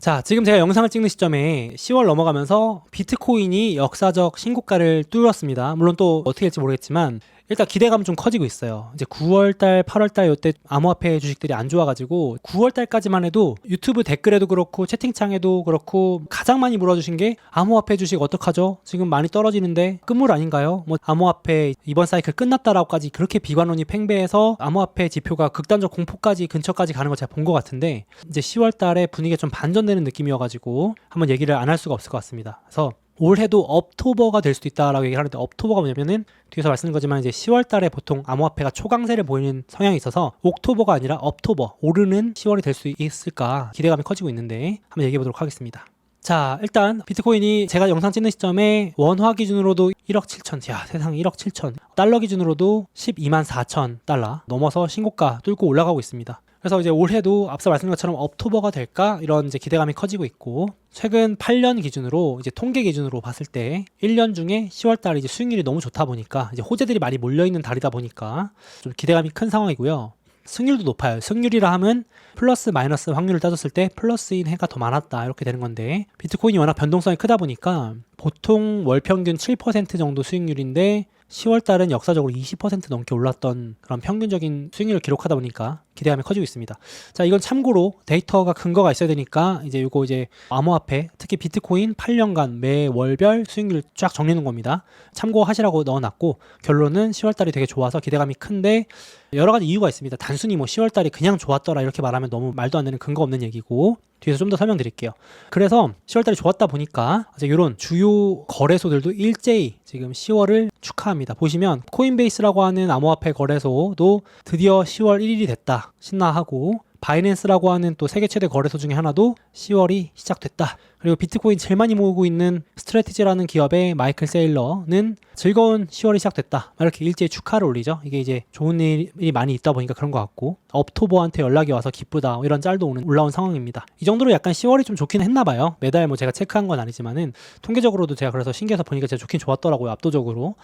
자, 지금 제가 영상을 찍는 시점에 10월 넘어가면서 비트코인이 역사적 신고가를 뚫었습니다. 물론 또 어떻게 될지 모르겠지만 일단 기대감 좀 커지고 있어요. 이제 9월달, 8월달 요때 암호화폐 주식들이 안 좋아가지고 9월달까지만 해도 유튜브 댓글에도 그렇고 채팅창에도 그렇고 가장 많이 물어주신 게 암호화폐 주식 어떡하죠? 지금 많이 떨어지는데 끝물 아닌가요? 뭐 암호화폐 이번 사이클 끝났다라고까지 그렇게 비관론이 팽배해서 암호화폐 지표가 극단적 공포까지 근처까지 가는 걸 제가 본 것 같은데 이제 10월달에 분위기가 좀 반전되는 느낌이어가지고 한번 얘기를 안 할 수가 없을 것 같습니다. 그래서 올해도 업토버가 될 수도 있다라고 얘기를 하는데 업토버가 뭐냐면은 뒤에서 말씀드린 거지만 이제 10월 달에 보통 암호화폐가 초강세를 보이는 성향이 있어서 옥토버가 아니라 업토버 오르는 10월이 될 수 있을까 기대감이 커지고 있는데 한번 얘기해 보도록 하겠습니다. 자, 일단 비트코인이 제가 영상 찍는 시점에 원화 기준으로도 1억 7천, 야, 세상 1억 7천. 달러 기준으로도 12만 4천 달러 넘어서 신고가 뚫고 올라가고 있습니다. 그래서 이제 올해도 앞서 말씀드린 것처럼 업토버가 될까 이런 이제 기대감이 커지고 있고 최근 8년 기준으로 이제 통계 기준으로 봤을 때 1년 중에 10월 달에 이제 수익률이 너무 좋다 보니까 이제 호재들이 많이 몰려 있는 달이다 보니까 좀 기대감이 큰 상황이고요. 승률도 높아요. 승률이라 하면 플러스 마이너스 확률을 따졌을 때 플러스인 해가 더 많았다 이렇게 되는 건데 비트코인이 워낙 변동성이 크다 보니까 보통 월 평균 7% 정도 수익률인데 10월 달은 역사적으로 20% 넘게 올랐던 그런 평균적인 수익률을 기록하다 보니까 기대감이 커지고 있습니다. 자, 이건 참고로 데이터가 근거가 있어야 되니까 이제 이거 이제 암호화폐, 특히 비트코인 8년간 매 월별 수익률 쫙 놓은 겁니다. 참고하시라고 넣어놨고 결론은 10월 달이 되게 좋아서 기대감이 큰데 여러 가지 이유가 있습니다. 단순히 뭐 10월 달이 그냥 좋았더라 이렇게 말하면 너무 말도 안 되는 근거 없는 얘기고 뒤에서 좀 더 설명드릴게요. 그래서 10월 달이 좋았다 보니까 이제 이런 주요 거래소들도 일제히 지금 10월을 축하합니다. 보시면 코인베이스라고 하는 암호화폐 거래소도 드디어 10월 1일이 됐다. 신나하고 바이낸스라고 하는 또 세계 최대 거래소 중에 하나도 10월이 시작됐다. 그리고 비트코인 제일 많이 모으고 있는 스트레티지라는 기업의 마이클 세일러는 즐거운 10월이 시작됐다. 이렇게 일제히 축하를 올리죠. 이게 이제 좋은 일이 많이 있다 보니까 그런 것 같고 업토버한테 연락이 와서 기쁘다 뭐 이런 짤도 오는 올라온 상황입니다. 이 정도로 약간 10월이 좀 좋긴 했나 봐요. 매달 뭐 제가 체크한 건 아니지만은 통계적으로도 제가 그래서 신기해서 보니까 제가 좋긴 좋았더라고요. 압도적으로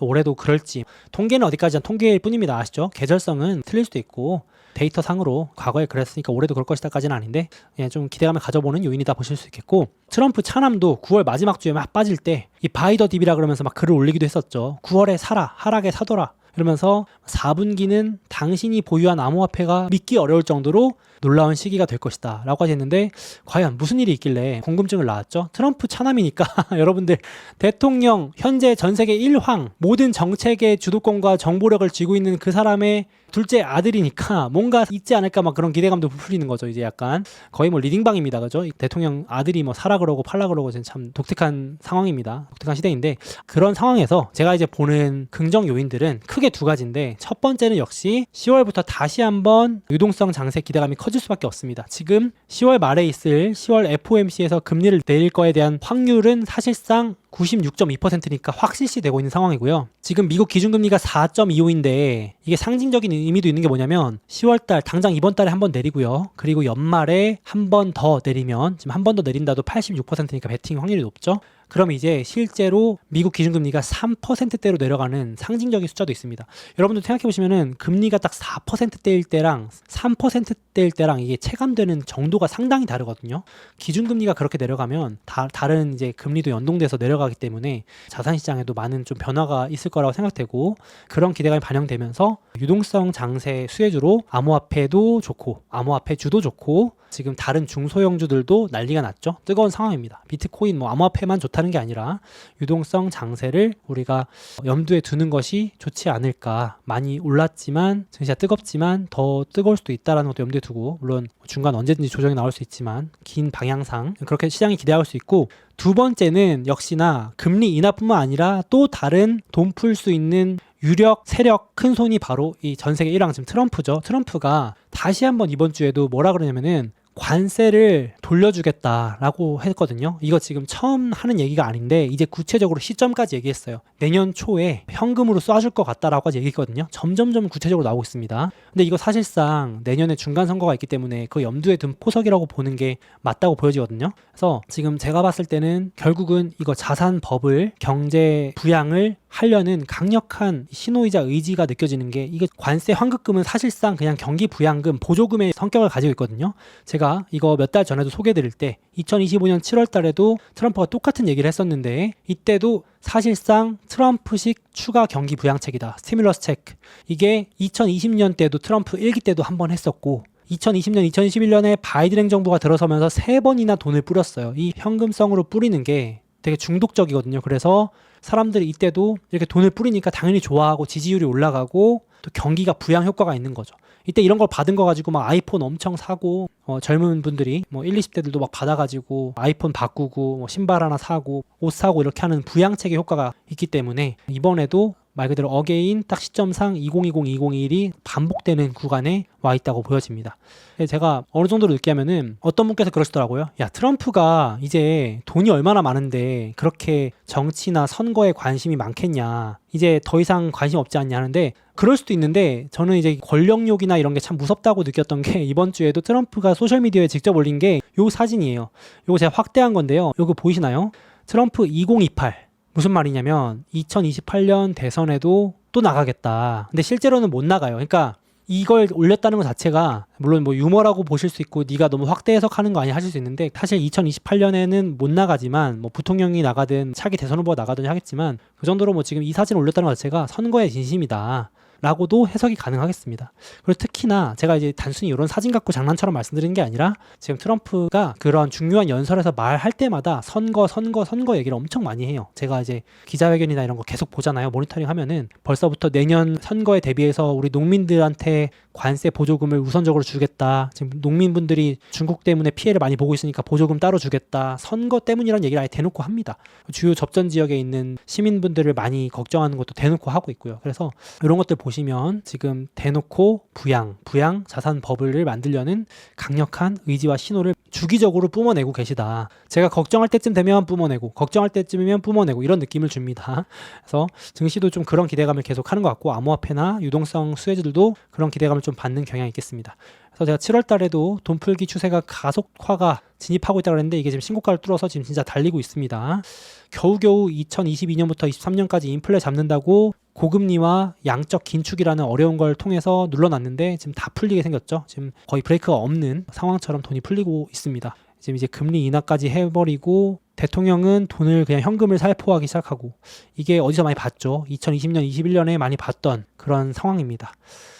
올해도 그럴지 통계는 어디까지나 통계일 뿐입니다. 아시죠? 계절성은 틀릴 수도 있고 데이터 상으로 과거에 그랬으니까 올해도 그럴 것이다까지는 아닌데 그냥 좀 기대감을 가져보는 요인이다 보실 수 있겠고 트럼프 차남도 9월 마지막 주에 막 빠질 때 이 바이더 딥이라 그러면서 막 글을 올리기도 했었죠. 9월에 사라 하락에 사더라 이러면서 4분기는 당신이 보유한 암호화폐가 믿기 어려울 정도로 놀라운 시기가 될 것이다 라고 하셨는데 과연 무슨 일이 있길래 궁금증을 낳았죠? 트럼프 차남이니까 여러분들 대통령 현재 전 세계 1황 모든 정책의 주도권과 정보력을 쥐고 있는 그 사람의 둘째 아들이니까 뭔가 있지 않을까 막 그런 기대감도 부풀리는 거죠 이제 약간. 거의 뭐 리딩방입니다 그죠? 대통령 아들이 뭐 사라 그러고 팔라 그러고 참 독특한 상황입니다. 독특한 시대인데 그런 상황에서 제가 이제 보는 긍정 요인들은 크게 두 가지인데 첫 번째는 역시 10월부터 다시 한번 유동성 장세 기대감이 커질 수밖에 없습니다. 지금 10월 말에 있을 10월 FOMC에서 금리를 내릴 거에 대한 확률은 사실상 96.2%니까 확실시 되고 있는 상황이고요. 지금 미국 기준금리가 4.25인데 이게 상징적인 의미도 있는 게 뭐냐면 10월 달 당장 이번 달에 한 번 내리고요. 그리고 연말에 한 번 더 내리면 지금 한 번 더 내린다도 86%니까 베팅 확률이 높죠. 그럼 이제 실제로 미국 기준금리가 3%대로 내려가는 상징적인 숫자도 있습니다. 여러분들 생각해 보시면은 금리가 딱 4%대일 때랑 3%대일 때랑 이게 체감되는 정도가 상당히 다르거든요. 기준금리가 그렇게 내려가면 다, 다른 이제 금리도 연동돼서 내려가기 때문에 자산시장에도 많은 좀 변화가 있을 거라고 생각되고 그런 기대감이 반영되면서 유동성 장세 수혜주로 암호화폐도 좋고 암호화폐 주도 좋고 지금 다른 중소형주들도 난리가 났죠. 뜨거운 상황입니다. 비트코인 뭐 암호화폐만 좋다는 게 아니라 유동성 장세를 우리가 염두에 두는 것이 좋지 않을까. 많이 올랐지만 증시가 뜨겁지만 더 뜨거울 수도 있다라는 것도 염두에 두고 물론 중간 언제든지 조정이 나올 수 있지만 긴 방향상 그렇게 시장이 기대할 수 있고 두 번째는 역시나 금리 인하뿐만 아니라 또 다른 돈 풀 수 있는 유력 세력 큰 손이 바로 이 전 세계 1왕 지금 트럼프죠. 트럼프가 다시 한번 이번 주에도 뭐라 그러냐면은 관세를 돌려주겠다라고 했거든요. 이거 지금 처음 하는 얘기가 아닌데 이제 구체적으로 시점까지 얘기했어요. 내년 초에 현금으로 쏴줄 것 같다라고 얘기했거든요. 점점점 구체적으로 나오고 있습니다. 근데 이거 사실상 내년에 중간 선거가 있기 때문에 그 염두에 둔 포석이라고 보는 게 맞다고 보여지거든요. 그래서 지금 제가 봤을 때는 결국은 이거 자산 법을 경제 부양을 하려는 강력한 신호이자 의지가 느껴지는 게 이게 관세 환급금은 사실상 그냥 경기 부양금 보조금의 성격을 가지고 있거든요. 제가 이거 몇 달 전에도 소개해드릴 때 2025년 7월 달에도 트럼프가 똑같은 얘기를 했었는데 이때도 사실상 트럼프식 추가 경기 부양책이다. 스티뮬러스 체크. 이게 2020년 때도 트럼프 1기 때도 한 번 했었고 2020년, 2021년에 바이든 행정부가 들어서면서 세 번이나 돈을 뿌렸어요. 이 현금성으로 뿌리는 게 되게 중독적이거든요. 그래서 사람들이 이때도 이렇게 돈을 뿌리니까 당연히 좋아하고 지지율이 올라가고 또 경기가 부양 효과가 있는 거죠. 이때 이런 걸 받은 거 가지고 막 아이폰 엄청 사고 어, 젊은 분들이 뭐 1, 20대들도 막 받아가지고 아이폰 바꾸고 뭐 신발 하나 사고 옷 사고 이렇게 하는 부양책의 효과가 있기 때문에 이번에도 말 그대로 어게인 딱 시점상 2020, 2021이 반복되는 구간에 와 있다고 보여집니다. 근데 제가 어느 정도로 느끼하면은 어떤 분께서 그러시더라고요. 야 트럼프가 이제 돈이 얼마나 많은데 그렇게 정치나 선거에 관심이 많겠냐. 이제 더 이상 관심 없지 않냐 하는데 그럴 수도 있는데 저는 이제 권력욕이나 이런 게 참 무섭다고 느꼈던 게 이번 주에도 트럼프가 소셜 미디어에 직접 올린 게 요 사진이에요. 요거 제가 확대한 건데요. 요거 보이시나요? 트럼프 2028 무슨 말이냐면 2028년 대선에도 또 나가겠다. 근데 실제로는 못 나가요. 그러니까 이걸 올렸다는 것 자체가 물론 뭐 유머라고 보실 수 있고 네가 너무 확대 해석하는 거 아니야 하실 수 있는데 사실 2028년에는 못 나가지만 뭐 부통령이 나가든 차기 대선 후보가 나가든 하겠지만 그 정도로 뭐 지금 이 사진을 올렸다는 것 자체가 선거의 진심이다. 라고도 해석이 가능하겠습니다. 그리고 특히나 제가 이제 단순히 이런 사진 갖고 장난처럼 말씀드리는 게 아니라 지금 트럼프가 그런 중요한 연설에서 말할 때마다 선거, 선거, 선거 얘기를 엄청 많이 해요. 제가 이제 기자회견이나 이런 거 계속 보잖아요. 모니터링 하면은 벌써부터 내년 선거에 대비해서 우리 농민들한테 관세 보조금을 우선적으로 주겠다. 지금 농민분들이 중국 때문에 피해를 많이 보고 있으니까 보조금 따로 주겠다. 선거 때문이라는 얘기를 아예 대놓고 합니다. 주요 접전 지역에 있는 시민분들을 많이 걱정하는 것도 대놓고 하고 있고요. 그래서 이런 것들 보시면 지금 대놓고 부양, 부양 자산 버블을 만들려는 강력한 의지와 신호를 주기적으로 뿜어내고 계시다. 제가 걱정할 때쯤 되면 뿜어내고, 걱정할 때쯤이면 뿜어내고 이런 느낌을 줍니다. 그래서 증시도 좀 그런 기대감을 계속 하는 것 같고 암호화폐나 유동성 수혜주들도 그런 기대감을 좀 받는 경향이 있겠습니다. 그래서 제가 7월 달에도 돈 풀기 추세가 가속화가 진입하고 있다고 했는데 이게 지금 신고가를 뚫어서 지금 진짜 달리고 있습니다. 겨우겨우 2022년부터 23년까지 인플레 잡는다고 고금리와 양적 긴축이라는 어려운 걸 통해서 눌러놨는데 지금 다 풀리게 생겼죠. 지금 거의 브레이크가 없는 상황처럼 돈이 풀리고 있습니다. 지금 이제 금리 인하까지 해버리고 대통령은 돈을 그냥 현금을 살포하기 시작하고 이게 어디서 많이 봤죠? 2020년, 21년에 많이 봤던 그런 상황입니다.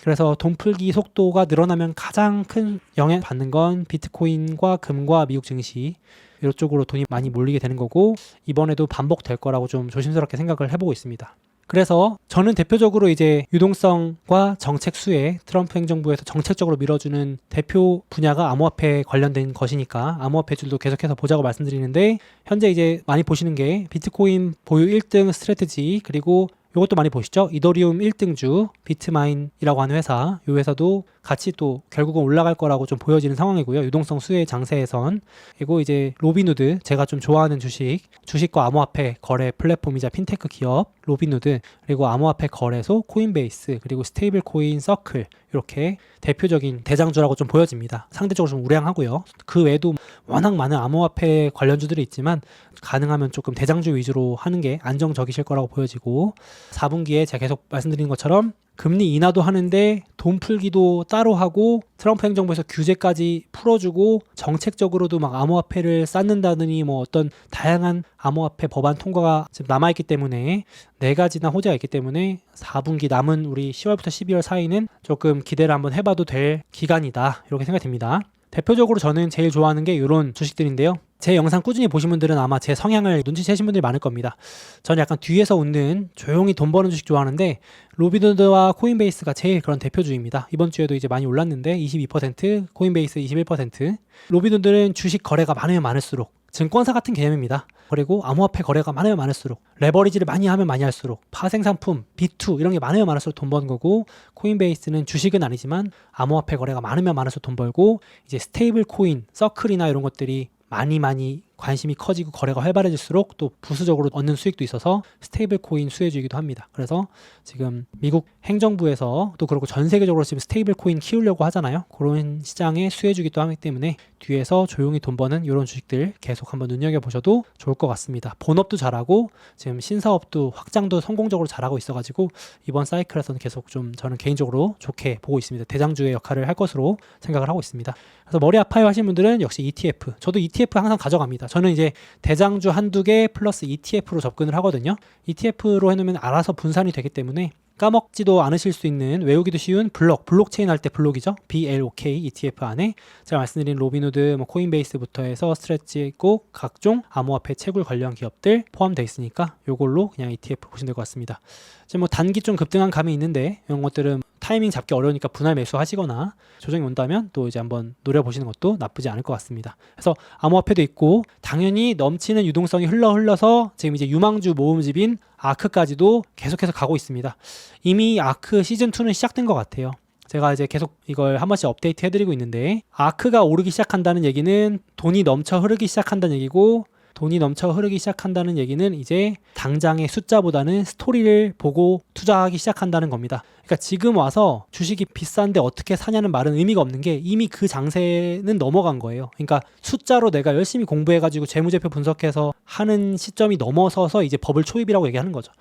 그래서 돈 풀기 속도가 늘어나면 가장 큰 영향 받는 건 비트코인과 금과 미국 증시 이쪽으로 돈이 많이 몰리게 되는 거고 이번에도 반복될 거라고 좀 조심스럽게 생각을 해보고 있습니다. 그래서 저는 대표적으로 이제 유동성과 정책 수혜 트럼프 행정부에서 정책적으로 밀어주는 대표 분야가 암호화폐 관련된 것이니까 암호화폐 줄도 계속해서 보자고 말씀드리는데 현재 이제 많이 보시는 게 비트코인 보유 1등 스트래티지 그리고 이것도 많이 보시죠. 이더리움 1등주 비트마인이라고 하는 회사, 이 회사도 같이 또 결국은 올라갈 거라고 좀 보여지는 상황이고요. 유동성 수혜 장세에선 그리고 이제 로비누드 제가 좀 좋아하는 주식, 주식과 암호화폐 거래 플랫폼이자 핀테크 기업 로비누드 그리고 암호화폐 거래소 코인베이스 그리고 스테이블 코인 서클 이렇게 대표적인 대장주라고 좀 보여집니다. 상대적으로 좀 우량하고요. 그 외에도 워낙 많은 암호화폐 관련주들이 있지만 가능하면 조금 대장주 위주로 하는 게 안정적이실 거라고 보여지고 4분기에 제가 계속 말씀드린 것처럼 금리 인하도 하는데 돈 풀기도 따로 하고 트럼프 행정부에서 규제까지 풀어주고 정책적으로도 막 암호화폐를 쌓는다느니 뭐 어떤 다양한 암호화폐 법안 통과가 지금 남아있기 때문에 네 가지나 호재가 있기 때문에 4분기 남은 우리 10월부터 12월 사이는 조금 기대를 한번 해봐도 될 기간이다 이렇게 생각됩니다. 대표적으로 저는 제일 좋아하는 게 이런 주식들인데요. 제 영상 꾸준히 보신 분들은 아마 제 성향을 눈치채신 분들이 많을 겁니다. 저는 약간 뒤에서 웃는 조용히 돈 버는 주식 좋아하는데 로비드와 코인베이스가 제일 그런 대표주입니다. 이번 주에도 이제 많이 올랐는데 22%, 코인베이스 21%. 로비드들은 주식 거래가 많으면 많을수록 증권사 같은 개념입니다. 그리고 암호화폐 거래가 많으면 많을수록 레버리지를 많이 하면 많이 할수록 파생 상품, B2 이런 게 많으면 많을수록 돈 버는 거고 코인베이스는 주식은 아니지만 암호화폐 거래가 많으면 많을수록 돈 벌고 이제 스테이블 코인, 서클이나 이런 것들이 많이 많이 관심이 커지고 거래가 활발해질수록 또 부수적으로 얻는 수익도 있어서 스테이블 코인 수혜주이기도 합니다. 그래서 지금 미국 행정부에서 또 그렇고 전 세계적으로 지금 스테이블 코인 키우려고 하잖아요. 그런 시장의 수혜주기도 하기 때문에 뒤에서 조용히 돈 버는 이런 주식들 계속 한번 눈여겨 보셔도 좋을 것 같습니다. 본업도 잘하고 지금 신사업도 확장도 성공적으로 잘하고 있어가지고 이번 사이클에서는 계속 좀 저는 개인적으로 좋게 보고 있습니다. 대장주의 역할을 할 것으로 생각을 하고 있습니다. 그래서 머리 아파요 하시는 분들은 역시 ETF. 저도 ETF 항상 가져갑니다. 저는 이제 대장주 한두 개 플러스 ETF로 접근을 하거든요. ETF로 해놓으면 알아서 분산이 되기 때문에 까먹지도 않으실 수 있는 외우기도 쉬운 블록, 블록체인 할 때 블록이죠. BLOK ETF 안에 제가 말씀드린 로비노드, 뭐 코인베이스부터 해서 스트레치 꼭 각종 암호화폐 채굴 관련 기업들 포함되어 있으니까 요걸로 그냥 ETF 보시면 될 것 같습니다. 지금 뭐 단기 좀 급등한 감이 있는데 이런 것들은 타이밍 잡기 어려우니까 분할 매수 하시거나 조정이 온다면 또 이제 한번 노려보시는 것도 나쁘지 않을 것 같습니다. 그래서 암호화폐도 있고 당연히 넘치는 유동성이 흘러 흘러서 지금 이제 유망주 모음집인 아크까지도 계속해서 가고 있습니다. 이미 아크 시즌 2는 시작된 것 같아요. 제가 이제 계속 이걸 한 번씩 업데이트 해드리고 있는데 아크가 오르기 시작한다는 얘기는 돈이 넘쳐 흐르기 시작한다는 얘기고 돈이 넘쳐 흐르기 시작한다는 얘기는 이제 당장의 숫자보다는 스토리를 보고 투자하기 시작한다는 겁니다. 그러니까 지금 와서 주식이 비싼데 어떻게 사냐는 말은 의미가 없는 게 이미 그 장세는 넘어간 거예요. 그러니까 숫자로 내가 열심히 공부해가지고 재무제표 분석해서 하는 시점이 넘어서서 이제 버블 초입이라고 얘기하는 거죠.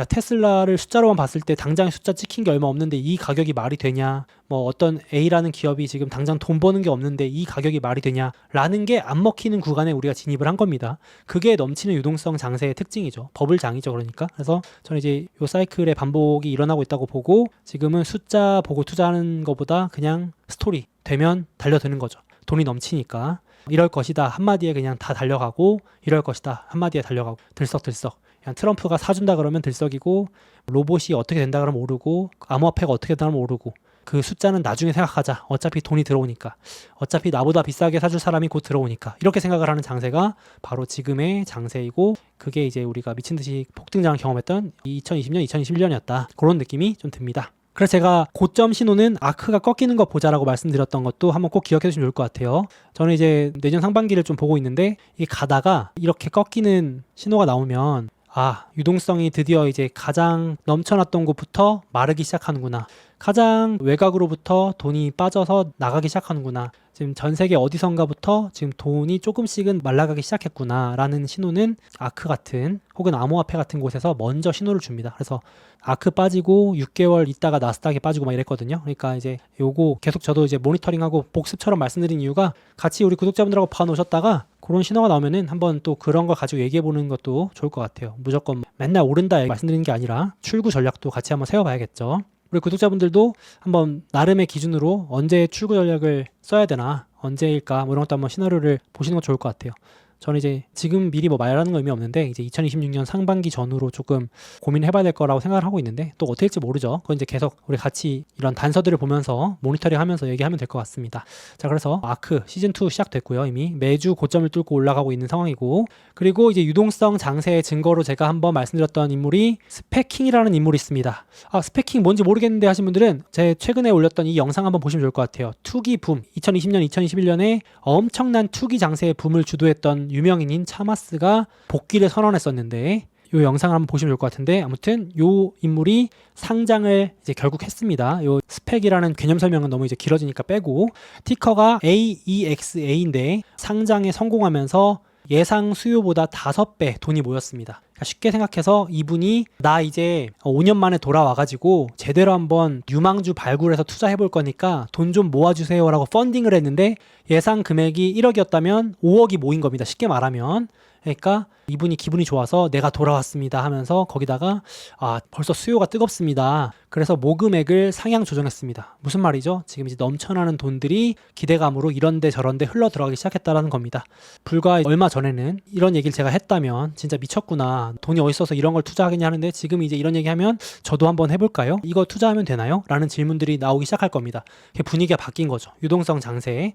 야 테슬라를 숫자로만 봤을 때 당장 숫자 찍힌 게 얼마 없는데 이 가격이 말이 되냐? 뭐 어떤 A라는 기업이 지금 당장 돈 버는 게 없는데 이 가격이 말이 되냐라는 게 안 먹히는 구간에 우리가 진입을 한 겁니다. 그게 넘치는 유동성 장세의 특징이죠. 버블 장이죠 그러니까. 그래서 저는 이제 요 사이클의 반복이 일어나고 있다고 보고 지금은 숫자 보고 투자하는 것보다 그냥 스토리 되면 달려드는 거죠. 돈이 넘치니까 이럴 것이다. 한마디에 그냥 다 달려가고 이럴 것이다. 한마디에 달려가고 들썩들썩. 그냥 트럼프가 사준다 그러면 들썩이고 로봇이 어떻게 된다 그러면 오르고 암호화폐가 어떻게 된다 그러면 오르고 그 숫자는 나중에 생각하자. 어차피 돈이 들어오니까. 어차피 나보다 비싸게 사줄 사람이 곧 들어오니까. 이렇게 생각을 하는 장세가 바로 지금의 장세이고 그게 이제 우리가 미친 듯이 폭등장을 경험했던 2020년 2021년이었다. 그런 느낌이 좀 듭니다. 그래서 제가 고점 신호는 아크가 꺾이는 거 보자라고 말씀드렸던 것도 한번 꼭 기억해 두시면 좋을 것 같아요. 저는 이제 내년 상반기를 좀 보고 있는데 이 가다가 이렇게 꺾이는 신호가 나오면 아, 유동성이 드디어 이제 가장 넘쳐났던 곳부터 마르기 시작하는구나. 가장 외곽으로부터 돈이 빠져서 나가기 시작하는구나. 지금 전 세계 어디선가부터 지금 돈이 조금씩은 말라가기 시작했구나라는 신호는 아크 같은 혹은 암호화폐 같은 곳에서 먼저 신호를 줍니다. 그래서 아크 빠지고 6개월 있다가 나스닥이 빠지고 막 이랬거든요. 그러니까 이제 요거 계속 저도 이제 모니터링하고 복습처럼 말씀드린 이유가 같이 우리 구독자분들하고 봐놓으셨다가 그런 신호가 나오면은 한번 또 그런 거 가지고 얘기해 보는 것도 좋을 것 같아요. 무조건 맨날 오른다 말씀드리는 게 아니라 출구 전략도 같이 한번 세워봐야겠죠. 우리 구독자분들도 한번 나름의 기준으로 언제 출구 전략을 써야 되나 언제일까 뭐 이런 것도 한번 시나리오를 보시는 거 좋을 것 같아요. 저는 이제 지금 미리 뭐 말하는 거 의미 없는데 이제 2026년 상반기 전후로 조금 고민해봐야 될 거라고 생각을 하고 있는데 또 어떻게 될지 모르죠. 그건 이제 계속 우리 같이 이런 단서들을 보면서 모니터링하면서 얘기하면 될 것 같습니다. 자 그래서 아크 시즌 2 시작됐고요. 이미 매주 고점을 뚫고 올라가고 있는 상황이고 그리고 이제 유동성 장세의 증거로 제가 한번 말씀드렸던 인물이 스패킹이라는 인물이 있습니다. 아 스패킹 뭔지 모르겠는데 하신 분들은 제 최근에 올렸던 이 영상 한번 보시면 좋을 것 같아요. 투기 붐 2020년 2021년에 엄청난 투기 장세의 붐을 주도했던 유명인인 차마스가 복귀를 선언했었는데 이 영상을 한번 보시면 좋을 것 같은데 아무튼 이 인물이 상장을 이제 결국 했습니다. 이 스펙이라는 개념 설명은 너무 이제 길어지니까 빼고 티커가 AEXA인데 상장에 성공하면서 예상 수요보다 다섯 배 돈이 모였습니다. 그러니까 쉽게 생각해서 이분이 나 이제 5년 만에 돌아와가지고 제대로 한번 유망주 발굴해서 투자해 볼 거니까 돈 좀 모아주세요라고 펀딩을 했는데 예상 금액이 1억이었다면 5억이 모인 겁니다. 쉽게 말하면. 그러니까 이분이 기분이 좋아서 내가 돌아왔습니다 하면서 거기다가 아 벌써 수요가 뜨겁습니다. 그래서 모금액을 상향 조정했습니다. 무슨 말이죠? 지금 이제 넘쳐나는 돈들이 기대감으로 이런데 저런데 흘러 들어가기 시작했다라는 겁니다. 불과 얼마 전에는 이런 얘기를 제가 했다면 진짜 미쳤구나. 돈이 어디서서 이런 걸 투자하겠냐 하는데 지금 이제 이런 얘기하면 저도 한번 해볼까요? 이거 투자하면 되나요? 라는 질문들이 나오기 시작할 겁니다. 분위기가 바뀐 거죠. 유동성 장세의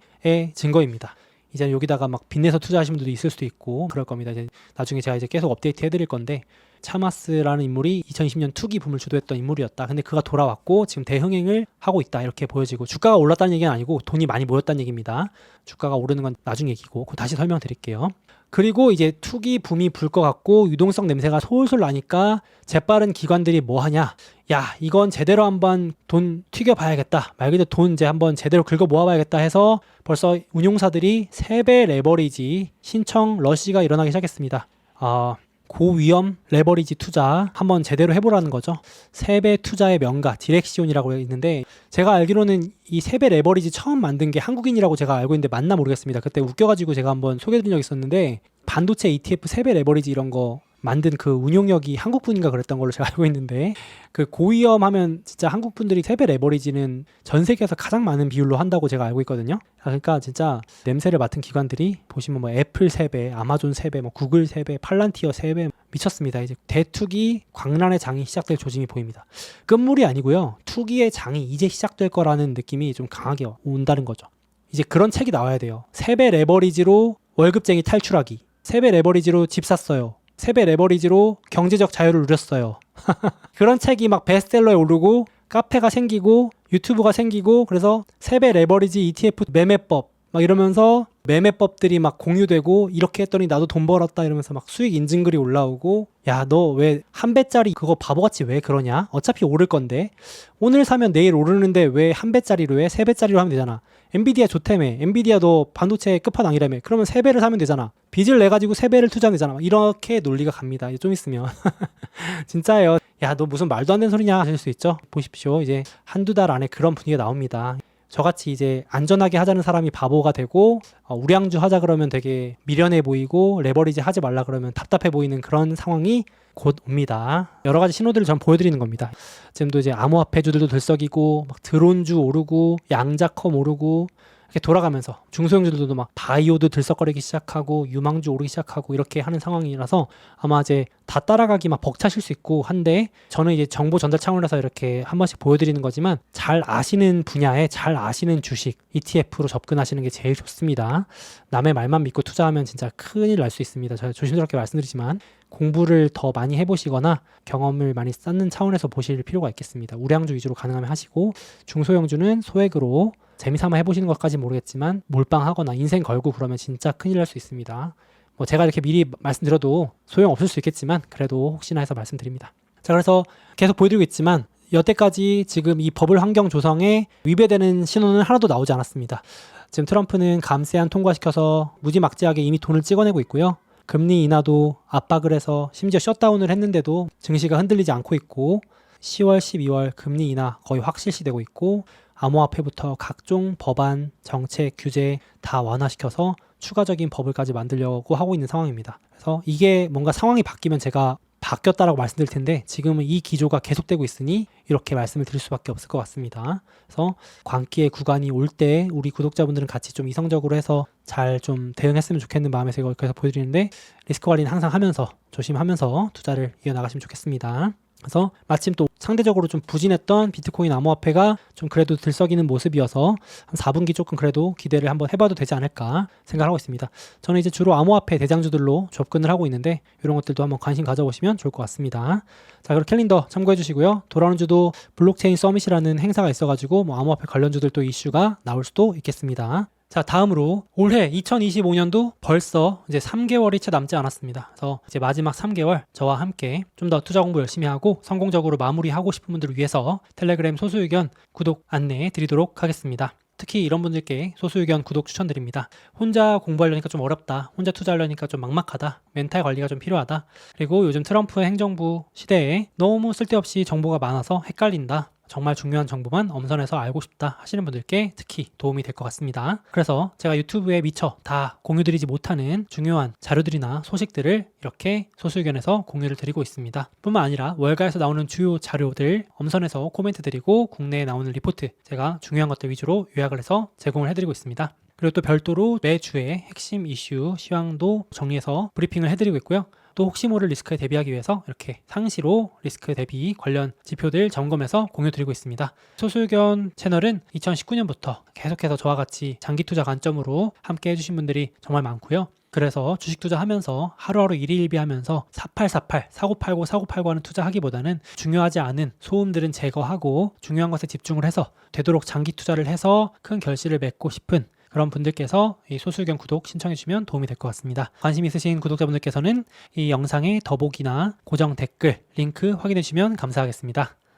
증거입니다. 이제 여기다가 막 빚내서 투자하시는 분들도 있을 수도 있고 그럴 겁니다. 이제 나중에 제가 이제 계속 업데이트 해드릴 건데 차마스라는 인물이 2020년 투기 붐을 주도했던 인물이었다. 근데 그가 돌아왔고 지금 대흥행을 하고 있다. 이렇게 보여지고 주가가 올랐다는 얘기는 아니고 돈이 많이 모였다는 얘기입니다. 주가가 오르는 건 나중 얘기고 그거 다시 설명드릴게요. 그리고 이제 투기 붐이 불 것 같고 유동성 냄새가 솔솔 나니까 재빠른 기관들이 뭐 하냐? 야, 이건 제대로 한번 돈 튀겨 봐야겠다. 말 그대로 돈 이제 한번 제대로 긁어 모아 봐야겠다 해서 벌써 운용사들이 3배 레버리지 신청 러시가 일어나기 시작했습니다. 아, 고위험 레버리지 투자 한번 제대로 해보라는 거죠. 세배 투자의 명가 디렉시온이라고 있는데 제가 알기로는 이 세배 레버리지 처음 만든 게 한국인이라고 제가 알고 있는데 맞나 모르겠습니다. 그때 웃겨가지고 제가 한번 소개해드린 적 있었는데 반도체 ETF 세배 레버리지 이런 거 만든 그 운용력이 한국 분인가 그랬던 걸로 제가 알고 있는데 그 고위험 하면 진짜 한국 분들이 세배 레버리지는 전 세계에서 가장 많은 비율로 한다고 제가 알고 있거든요. 아, 그러니까 진짜 냄새를 맡은 기관들이 보시면 뭐 애플 세배, 아마존 세배, 뭐 구글 세배, 팔란티어 세배 미쳤습니다. 이제 대투기 광란의 장이 시작될 조짐이 보입니다. 끝물이 아니고요. 투기의 장이 이제 시작될 거라는 느낌이 좀 강하게 온다는 거죠. 이제 그런 책이 나와야 돼요. 세배 레버리지로 월급쟁이 탈출하기. 세배 레버리지로 집 샀어요. 세배 레버리지로 경제적 자유를 누렸어요. 그런 책이 막 베스트셀러에 오르고 카페가 생기고 유튜브가 생기고 그래서 세배 레버리지 ETF 매매법 막 이러면서 매매법들이 막 공유되고 이렇게 했더니 나도 돈 벌었다 이러면서 막 수익 인증글이 올라오고 야 너 왜 한 배짜리 그거 바보같이 왜 그러냐? 어차피 오를 건데. 오늘 사면 내일 오르는데 왜 한 배짜리로 해? 세 배짜리로 하면 되잖아 엔비디아 좋다며 엔비디아 너 반도체 끝판왕이라며 그러면 세 배를 사면 되잖아. 빚을 내 가지고 세 배를 투자하면 되잖아. 막 이렇게 논리가 갑니다. 좀 있으면. 진짜예요. 야 너 무슨 말도 안 되는 소리냐 하실 수 있죠? 보십시오. 이제 한두 달 안에 그런 분위기가 나옵니다 저같이 이제 안전하게 하자는 사람이 바보가 되고 어, 우량주 하자 그러면 되게 미련해 보이고 레버리지 하지 말라 그러면 답답해 보이는 그런 상황이 곧 옵니다. 여러 가지 신호들을 전 보여드리는 겁니다. 지금도 이제 암호화폐주들도 들썩이고 막 드론주 오르고 양자컴 오르고 이렇게 돌아가면서 중소형주들도 막 바이오도 들썩거리기 시작하고 유망주 오르기 시작하고 이렇게 하는 상황이라서 아마 이제 다 따라가기 막 벅차실 수 있고 한데 저는 이제 정보 전달 차원에서 이렇게 한 번씩 보여드리는 거지만 잘 아시는 분야에 잘 아시는 주식 ETF로 접근하시는 게 제일 좋습니다. 남의 말만 믿고 투자하면 진짜 큰일 날 수 있습니다. 제가 조심스럽게 말씀드리지만 공부를 더 많이 해보시거나 경험을 많이 쌓는 차원에서 보실 필요가 있겠습니다. 우량주 위주로 가능하면 하시고 중소형주는 소액으로 재미삼아 해보시는 것까지 모르겠지만 몰빵하거나 인생 걸고 그러면 진짜 큰일 날 수 있습니다. 뭐 제가 이렇게 미리 말씀드려도 소용 없을 수 있겠지만 그래도 혹시나 해서 말씀드립니다. 자 그래서 계속 보여드리고 있지만 여태까지 지금 이 버블 환경 조성에 위배되는 신호는 하나도 나오지 않았습니다. 지금 트럼프는 감세안 통과시켜서 무지막지하게 이미 돈을 찍어내고 있고요. 금리 인하도 압박을 해서 심지어 셧다운을 했는데도 증시가 흔들리지 않고 있고 10월, 12월 금리 인하 거의 확실시되고 있고 암호화폐부터 각종 법안, 정책, 규제 다 완화시켜서 추가적인 법을까지 만들려고 하고 있는 상황입니다. 그래서 이게 뭔가 상황이 바뀌면 제가 바뀌었다라고 말씀드릴 텐데 지금은 이 기조가 계속되고 있으니 이렇게 말씀을 드릴 수밖에 없을 것 같습니다. 그래서 광기의 구간이 올 때 우리 구독자분들은 같이 좀 이성적으로 해서 잘 좀 대응했으면 좋겠는 마음에서 이걸 계속 보여드리는데 리스크 관리는 항상 하면서 조심하면서 투자를 이어나가시면 좋겠습니다. 그래서 마침 또 상대적으로 좀 부진했던 비트코인 암호화폐가 좀 그래도 들썩이는 모습이어서 한 4분기 조금 그래도 기대를 한번 해봐도 되지 않을까 생각하고 있습니다. 저는 이제 주로 암호화폐 대장주들로 접근을 하고 있는데 이런 것들도 한번 관심 가져보시면 좋을 것 같습니다. 자 그리고 캘린더 참고해 주시고요. 돌아오는 주도 블록체인 서밋이라는 행사가 있어가지고 뭐 암호화폐 관련주들 또 이슈가 나올 수도 있겠습니다. 자, 다음으로 올해 2025년도 벌써 이제 3개월이 채 남지 않았습니다. 그래서 이제 마지막 3개월 저와 함께 좀 더 투자 공부 열심히 하고 성공적으로 마무리하고 싶은 분들을 위해서 텔레그램 소수 의견 구독 안내해 드리도록 하겠습니다. 특히 이런 분들께 소수 의견 구독 추천드립니다. 혼자 공부하려니까 좀 어렵다. 혼자 투자하려니까 좀 막막하다. 멘탈 관리가 좀 필요하다. 그리고 요즘 트럼프 행정부 시대에 너무 쓸데없이 정보가 많아서 헷갈린다. 정말 중요한 정보만 엄선해서 알고 싶다 하시는 분들께 특히 도움이 될 것 같습니다. 그래서 제가 유튜브에 미처 다 공유드리지 못하는 중요한 자료들이나 소식들을 이렇게 소수의견에서 공유를 드리고 있습니다. 뿐만 아니라 월가에서 나오는 주요 자료들 엄선해서 코멘트 드리고 국내에 나오는 리포트 제가 중요한 것들 위주로 요약을 해서 제공을 해드리고 있습니다. 그리고 또 별도로 매주에 핵심 이슈 시황도 정리해서 브리핑을 해드리고 있고요. 또 혹시 모를 리스크에 대비하기 위해서 이렇게 상시로 리스크 대비 관련 지표들 점검해서 공유 드리고 있습니다. 소수견 채널은 2019년부터 계속해서 저와 같이 장기 투자 관점으로 함께 해주신 분들이 정말 많고요. 그래서 주식 투자하면서 하루하루 일희일비 하면서 4848, 사고팔고 사고팔고 하는 투자하기보다는 중요하지 않은 소음들은 제거하고 중요한 것에 집중을 해서 되도록 장기 투자를 해서 큰 결실을 맺고 싶은 그런 분들께서 이 소수견 구독 신청해 주시면 도움이 될 것 같습니다. 관심 있으신 구독자분들께서는 이 영상의 더보기나 고정 댓글 링크 확인해 주시면 감사하겠습니다.